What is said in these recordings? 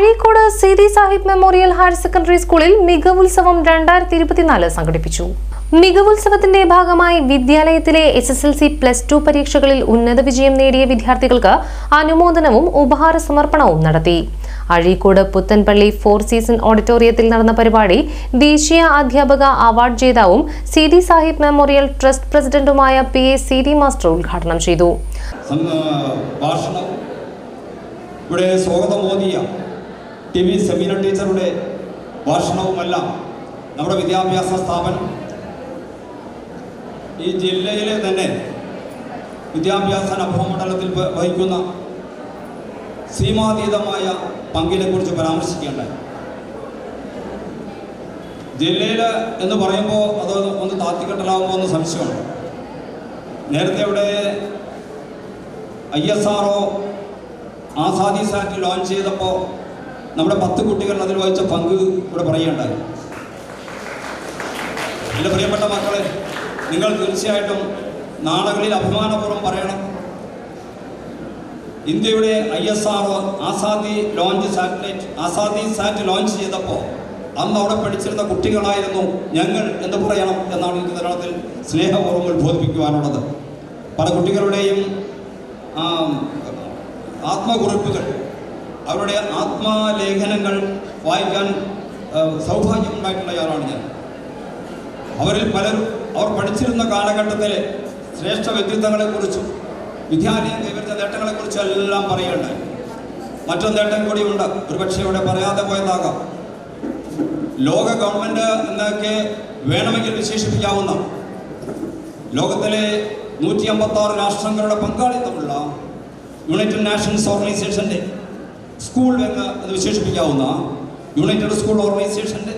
Azhikode Seethi Sahib memorial higher secondary സ്കൂളിൽ മികവുത്സവം രണ്ടായിരത്തി ഇരുപത്തിനാല് സംഘടിപ്പിച്ചു. മികവുത്സവത്തിന്റെ ഭാഗമായി വിദ്യാലയത്തിലെ S S L C plus two പരീക്ഷകളിൽ ഉന്നത വിജയം നേടിയ വിദ്യാർത്ഥികൾക്ക് അനുമോദനവും ഉപഹാര സമർപ്പണവും നടത്തി. അഴീക്കോട് പുത്തൻപള്ളി ഫോർ സീസൺ ഓഡിറ്റോറിയത്തിൽ നടന്ന പരിപാടി ദേശീയ അധ്യാപക അവാർഡ് ജേതാവും സീതി സാഹിബ് മെമ്മോറിയൽ ട്രസ്റ്റ് പ്രസിഡന്റുമായ പി എ സീതി മാസ്റ്റർ ഉദ്ഘാടനം ചെയ്തു. ഇവിടെ സ്വാഗതം ഓതിയ ടി വി സെമീന ടീച്ചറുടെ ഭാഷണവുമെല്ലാം നമ്മുടെ വിദ്യാഭ്യാസ സ്ഥാപനം ഈ ജില്ലയിലെ തന്നെ വിദ്യാഭ്യാസ അഭമണ്ഡലത്തിൽ മണ്ഡലത്തിൽ വഹിക്കുന്ന സീമാതീതമായ പങ്കിനെക്കുറിച്ച് കുറിച്ച് പരാമർശിക്കേണ്ടായി ജില്ലയിൽ എന്ന് പറയുമ്പോൾ അത് ഒന്ന് താത്തിക്കെട്ടലാകുമ്പോൾ ഒന്ന് സംശയമാണ്. നേരത്തെ ഇവിടെ I S R Azadi sat launch ചെയ്തപ്പോൾ നമ്മുടെ പത്ത് കുട്ടികൾ അതിൽ വഹിച്ച പങ്ക് ഇവിടെ പറയുകയുണ്ടായി. എന്റെ പ്രിയപ്പെട്ട മക്കളെ നിങ്ങൾ തീർച്ചയായിട്ടും നാളുകളിൽ അഭിമാനപൂർവം പറയണം. ഇന്ത്യയുടെ I S R O Azadi launch satellite Azadi sat launch ചെയ്തപ്പോൾ അന്ന് അവിടെ പഠിച്ചിരുന്ന കുട്ടികളായിരുന്നു ഞങ്ങൾ എന്ന് പറയണം എന്നാണ് എനിക്ക് തരണത്തിൽ സ്നേഹപൂർവങ്ങൾ ബോധിപ്പിക്കുവാനുള്ളത് പല കുട്ടികളുടെയും ആത്മകുറിപ്പുകൾ അവരുടെ ആത്മാലേഖനങ്ങൾ വായിക്കാൻ സൗഭാഗ്യമുണ്ടായിട്ടുള്ളയാളാണ് ഞാൻ. അവരിൽ പലരും അവർ പഠിച്ചിരുന്ന കാലഘട്ടത്തിലെ ശ്രേഷ്ഠ വ്യക്തിത്വങ്ങളെക്കുറിച്ചും വിദ്യാലയം കൈവരിച്ച നേട്ടങ്ങളെക്കുറിച്ചും എല്ലാം പറയുകയുണ്ടായി. മറ്റൊരു നേട്ടം കൂടിയുണ്ട്. ഒരുപക്ഷെ ഇവിടെ പറയാതെ പോയതാകാം. ലോക ഗവൺമെന്റ് എന്നൊക്കെ വേണമെങ്കിൽ വിശേഷിപ്പിക്കാവുന്ന ലോകത്തിലെ നൂറ്റി അമ്പത്തി ആറ് രാഷ്ട്രങ്ങളുടെ പങ്കാളിത്തമുള്ള യുണൈറ്റഡ് നാഷൻസ് ഓർഗനൈസേഷന്റെ സ്കൂൾ എന്ന് അത് വിശേഷിപ്പിക്കാവുന്ന യുണൈറ്റഡ് സ്കൂൾ ഓർഗനൈസേഷന്റെ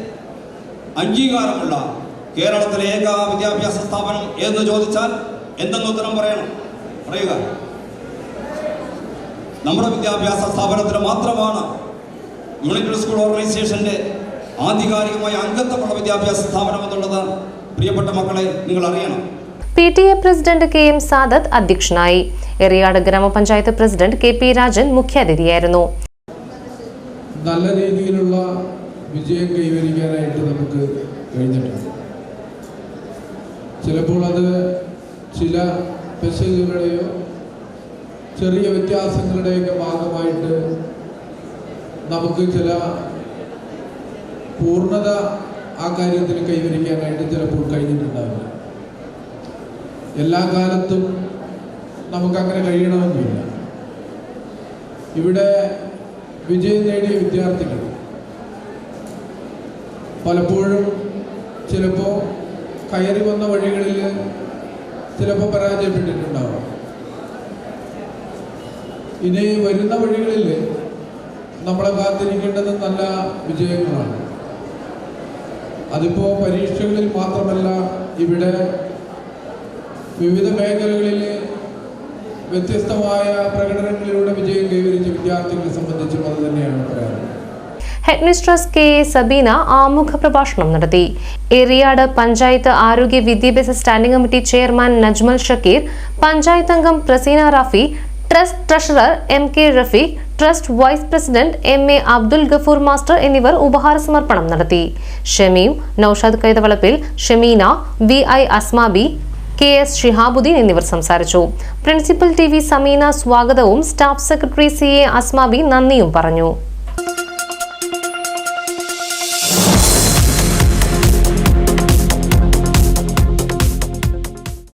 അംഗീകാരമുള്ള കേരളത്തിലെ ഏക വിദ്യാഭ്യാസ സ്ഥാപനം എന്ന് ചോദിച്ചാൽ എന്തെന്ന് ഉത്തരം പറയണം? പറയുക. നമ്മുടെ വിദ്യാഭ്യാസ സ്ഥാപനത്തിന് മാത്രമാണ് യുണൈറ്റഡ് സ്കൂൾ ഓർഗനൈസേഷന്റെ ആധികാരികമായ അംഗത്വമുള്ള വിദ്യാഭ്യാസ സ്ഥാപനം എന്നുള്ളത് പ്രിയപ്പെട്ട മക്കളെ നിങ്ങൾ അറിയണം. P T A president K M Sadath അധ്യക്ഷനായി. എറിയാട് ഗ്രാമപഞ്ചായത്ത് പ്രസിഡന്റ് കെ പി രാജൻ മുഖ്യാതിഥിയായിരുന്നു. നല്ല രീതിയിലുള്ള വിജയം കൈവരിക്കാനായിട്ട് നമുക്ക് കഴിഞ്ഞിട്ടുണ്ട്. ചിലപ്പോൾ അത് ചില പെശകുകളെയോ ചെറിയ വ്യത്യാസങ്ങളുടെയൊക്കെ ഭാഗമായിട്ട് നമുക്ക് ചില പൂർണത ആ കാര്യത്തിൽ കൈവരിക്കാനായിട്ട് ചിലപ്പോൾ കഴിഞ്ഞിട്ടുണ്ടാവില്ല. എല്ലാ കാലത്തും നമുക്കങ്ങനെ കഴിയണമെന്നില്ല. ഇവിടെ വിജയം നേടിയ വിദ്യാർത്ഥികൾ. പലപ്പോഴും ചിലപ്പോൾ കയറി വന്ന വഴികളിൽ ചിലപ്പോൾ പരാജയപ്പെട്ടിട്ടുണ്ടാവാം. ഇനി വരുന്ന വഴികളിൽ നമ്മളെ കാത്തിരിക്കേണ്ടത് നല്ല വിജയങ്ങളാണ്. അതിപ്പോൾ പരീക്ഷകളിൽ മാത്രമല്ല ഇവിടെ വിവിധ മേഖലകളിൽ വ്യത്യസ്തമായ പ്രകടനങ്ങളിലൂടെ വിജയം കൈവരിച്ച വിദ്യാർത്ഥികളെ സംബന്ധിച്ചും head mistress K. A Sabeena ആമുഖ പ്രഭാഷണം നടത്തി. എറിയാട് പഞ്ചായത്ത് ആരോഗ്യ വിദ്യാഭ്യാസ standing committee chairman Najmal Shakeer panchayat അംഗം Praseena Rafi trust treasurer M K Rafeeq trust vice president M A Abdul Gafoor master എന്നിവർ ഉപഹാര സമർപ്പണം നടത്തി. Shameem Noushad Kaithavalappil Shameena V I Asmabi K S Shihabuddin എന്നിവർ സംസാരിച്ചു. Principal T V Sameena സ്വാഗതവും staff secretary C A Asmabi നന്ദിയും പറഞ്ഞു.